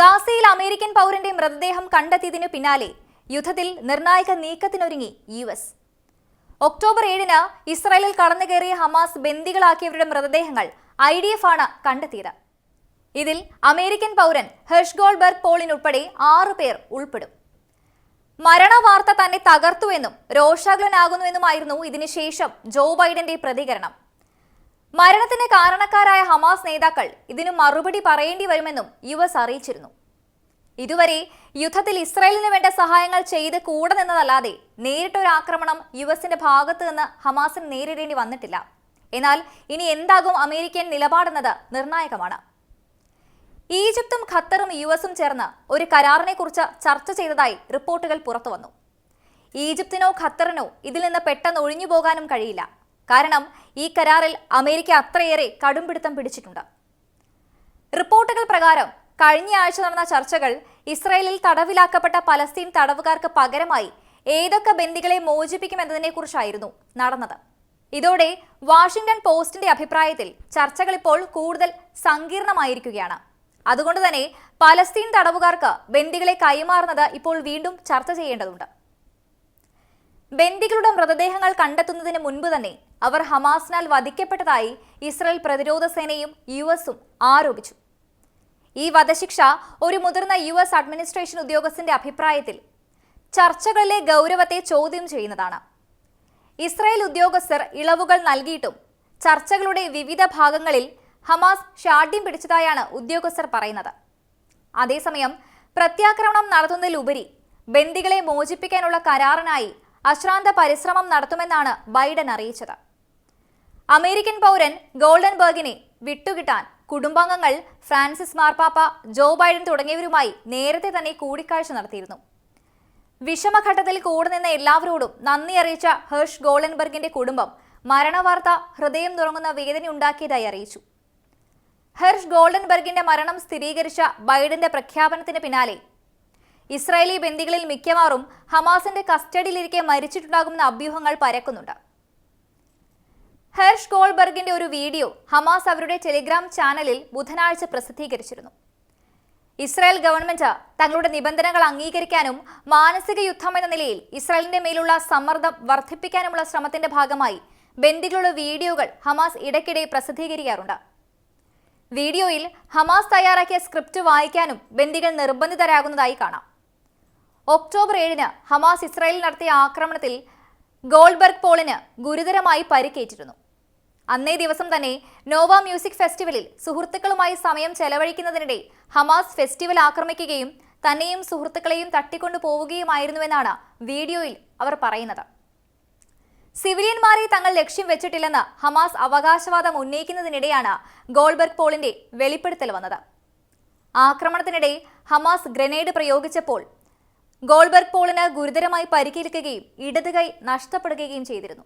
ഗാസയിൽ അമേരിക്കൻ പൗരന്റെ മൃതദേഹം കണ്ടെത്തിയതിനു പിന്നാലെ യുദ്ധത്തിൽ നിർണായക നീക്കത്തിനൊരുങ്ങി യു എസ്. ഒക്ടോബർ ഏഴിന് ഇസ്രായേലിൽ കടന്നുകയറിയ ഹമാസ് ബന്ദികളാക്കിയവരുടെ മൃതദേഹങ്ങൾ ഐ ഡി എഫ് ആണ് കണ്ടെത്തിയത്. ഇതിൽ അമേരിക്കൻ പൗരൻ ഹെർഷ് ഗോൾബർഗ് പോളിൻ ഉൾപ്പെടെ ആറു പേർ ഉൾപ്പെടും. മരണവാർത്ത തന്നെ തകർത്തുവെന്നും രോഷാകുലനാകുന്നുവെന്നുമായിരുന്നു ഇതിനുശേഷം ജോ ബൈഡന്റെ പ്രതികരണം. മരണത്തിന് കാരണക്കാരായ ഹമാസ് നേതാക്കൾ ഇതിന് മറുപടി പറയേണ്ടി വരുമെന്നും യു എസ് അറിയിച്ചിരുന്നു. ഇതുവരെ യുദ്ധത്തിൽ ഇസ്രായേലിന് വേണ്ട സഹായങ്ങൾ ചെയ്ത് കൂടെ നിന്നതല്ലാതെ നേരിട്ടൊരു ആക്രമണം യു എസിന്റെ ഭാഗത്ത് നിന്ന് ഹമാസിന് നേരിടേണ്ടി വന്നിട്ടില്ല. എന്നാൽ ഇനി എന്താകും അമേരിക്കൻ നിലപാടെന്നത് നിർണായകമാണ്. ഈജിപ്തും ഖത്തറും യു എസും ചേർന്ന് ഒരു കരാറിനെ കുറിച്ച് ചർച്ച ചെയ്തതായി റിപ്പോർട്ടുകൾ പുറത്തുവന്നു. ഈജിപ്തിനോ ഖത്തറിനോ ഇതിൽ നിന്ന് പെട്ടെന്ന് ഒഴിഞ്ഞു പോകാനും കഴിയില്ല. കാരണം ഈ കരാറിൽ അമേരിക്ക അത്രയേറെ കടുംപിടുത്തം പിടിച്ചിട്ടുണ്ട്. റിപ്പോർട്ടുകൾ പ്രകാരം കഴിഞ്ഞ ആഴ്ച നടന്ന ചർച്ചകൾ ഇസ്രായേലിൽ തടവിലാക്കപ്പെട്ട പലസ്തീൻ തടവുകാർക്ക് പകരമായി ഏതൊക്കെ ബന്ദികളെ മോചിപ്പിക്കുമെന്നതിനെക്കുറിച്ചായിരുന്നു നടന്നത്. ഇതോടെ വാഷിംഗ്ടൺ പോസ്റ്റിന്റെ അഭിപ്രായത്തിൽ ചർച്ചകൾ ഇപ്പോൾ കൂടുതൽ സങ്കീർണമായിരിക്കുകയാണ്. അതുകൊണ്ട് തന്നെ പലസ്തീൻ തടവുകാർക്ക് ബന്ദികളെ കൈമാറുന്നത് ഇപ്പോൾ വീണ്ടും ചർച്ച ചെയ്യേണ്ടതുണ്ട്. ബന്ദികളുടെ മൃതദേഹങ്ങൾ കണ്ടെത്തുന്നതിന് മുൻപ് തന്നെ അവർ ഹമാസിനാൽ വധിക്കപ്പെട്ടതായി ഇസ്രായേൽ പ്രതിരോധ സേനയും യു എസും ആരോപിച്ചു. ഈ വധശിക്ഷ ഒരു മുതിർന്ന യു എസ് അഡ്മിനിസ്ട്രേഷൻ ഉദ്യോഗസ്ഥന്റെ അഭിപ്രായത്തിൽ ചർച്ചകളിലെ ഗൗരവത്തെ ചോദ്യം ചെയ്യുന്നതാണ്. ഇസ്രായേൽ ഉദ്യോഗസ്ഥർ ഇളവുകൾ നൽകിയിട്ടും ചർച്ചകളുടെ വിവിധ ഭാഗങ്ങളിൽ ഹമാസ് ഷാഢ്യം പിടിച്ചതായാണ് ഉദ്യോഗസ്ഥർ പറയുന്നത്. അതേസമയം പ്രത്യാക്രമണം നടത്തുന്നതിലുപരി ബന്ദികളെ മോചിപ്പിക്കാനുള്ള കരാറിനായി അശ്രാന്ത പരിശ്രമം നടത്തുമെന്നാണ് ബൈഡൻ അറിയിച്ചത്. അമേരിക്കൻ പൗരൻ ഗോൾഡൻബർഗിനെ വിട്ടുകിട്ടാൻ കുടുംബാംഗങ്ങൾ ഫ്രാൻസിസ് മാർപ്പാപ്പ ജോ ബൈഡൻ തുടങ്ങിയവരുമായി നേരത്തെ തന്നെ കൂടിക്കാഴ്ച നടത്തിയിരുന്നു. വിഷമഘട്ടത്തിൽ കൂടെ നിന്ന എല്ലാവരോടും നന്ദി അറിയിച്ച ഹേർഷ് ഗോൾഡൻബർഗിന്റെ കുടുംബം മരണവാർത്ത ഹൃദയം തുറങ്ങുന്ന വേദന ഉണ്ടാക്കിയതായി അറിയിച്ചു. ഹെർഷ് ഗോൾഡൻബർഗിന്റെ മരണം സ്ഥിരീകരിച്ച ബൈഡന്റെ പ്രഖ്യാപനത്തിന് പിന്നാലെ ഇസ്രായേലി ബന്ദികളിൽ മിക്കവാറും ഹമാസിന്റെ കസ്റ്റഡിയിലിരിക്കെ മരിച്ചിട്ടുണ്ടാകുമെന്ന അഭ്യൂഹങ്ങൾ പരക്കുന്നുണ്ട്. ഹെർഷ് ഗോൾബർഗിന്റെ ഒരു വീഡിയോ ഹമാസ് അവരുടെ ടെലിഗ്രാം ചാനലിൽ ബുധനാഴ്ച പ്രസിദ്ധീകരിച്ചിരുന്നു. ഇസ്രായേൽ ഗവൺമെന്റ് തങ്ങളുടെ നിബന്ധനകൾ അംഗീകരിക്കാനും മാനസിക യുദ്ധം എന്ന നിലയിൽ ഇസ്രായേലിന്റെ മേലുള്ള സമ്മർദ്ദം വർദ്ധിപ്പിക്കാനുമുള്ള ശ്രമത്തിന്റെ ഭാഗമായി ബന്ദികളുടെ വീഡിയോകൾ ഹമാസ് ഇടയ്ക്കിടെ പ്രസിദ്ധീകരിക്കാറുണ്ട്. വീഡിയോയിൽ ഹമാസ് തയ്യാറാക്കിയ സ്ക്രിപ്റ്റ് വായിക്കാനും ബന്ദികൾ നിർബന്ധിതരാകുന്നതായി കാണാം. ഒക്ടോബർ ഏഴിന് ഹമാസ് ഇസ്രായേലിൽ നടത്തിയ ആക്രമണത്തിൽ ഗോൾബർഗ് പോളിന് ഗുരുതരമായി പരിക്കേറ്റിരുന്നു. അന്നേ ദിവസം തന്നെ നോവ മ്യൂസിക് ഫെസ്റ്റിവലിൽ സുഹൃത്തുക്കളുമായി സമയം ചെലവഴിക്കുന്നതിനിടെ ഹമാസ് ഫെസ്റ്റിവൽ ആക്രമിക്കുകയും തന്നെയും സുഹൃത്തുക്കളെയും തട്ടിക്കൊണ്ടു പോവുകയുമായിരുന്നുവെന്നാണ് വീഡിയോയിൽ അവർ പറയുന്നത്. സിവിലിയന്മാരെ തങ്ങൾ ലക്ഷ്യം വെച്ചിട്ടില്ലെന്ന് ഹമാസ് അവകാശവാദം ഉന്നയിക്കുന്നതിനിടെയാണ് ഗോൾബർഗ് പോളിന്റെ വെളിപ്പെടുത്തൽ വന്നത്. ആക്രമണത്തിനിടെ ഹമാസ് ഗ്രനേഡ് പ്രയോഗിച്ചപ്പോൾ ഗോൾബർഗ് പോളിന് ഗുരുതരമായി പരിക്കേൽക്കുകയും ഇടതുകൈ നഷ്ടപ്പെടുകയും ചെയ്തിരുന്നു.